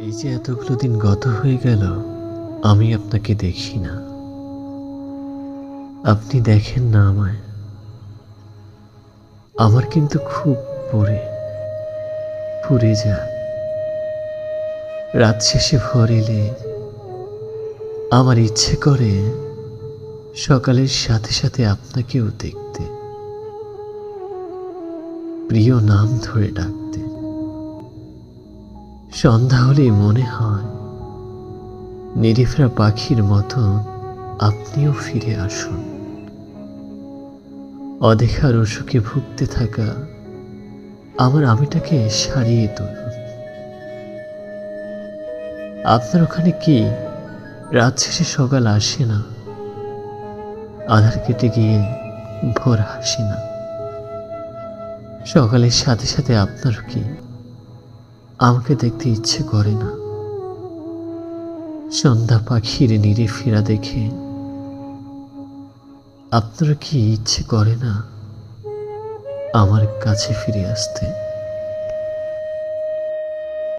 এই যে এতগুলো দিন গত হয়ে গেল, আমি আপনাকে দেখি না। আপনি দেখেন না আমায়। আমার কিন্তু খুব পড়ে, পুড়ে যা। রাত শেষে ভোর এলে আমার ইচ্ছে করে সকালের সাথে সাথে আপনাকেও দেখতে। প্রিয় নাম ধরে ডাকতে। সন্ধ্যা হলেই মনে হয় নিরিফরা পাখির মতো আপনিও ফিরে আসুন। অদেখার অসুখে ভুগতে থাকা আমার আমিটাকে সারিয়ে তুলুন। আপনার ওখানে কি রাত শেষে সকাল আসে না? আধার কেটে গিয়ে ভোর হাসে না। সকালের সাথে সাথে আপনার কি আমাকে দেখতে ইচ্ছে করে না। সন্ধ্যা পাখির নিরে ফেরা দেখে, আপনারা কি ইচ্ছে করে না আমার কাছে ফিরে আসতে?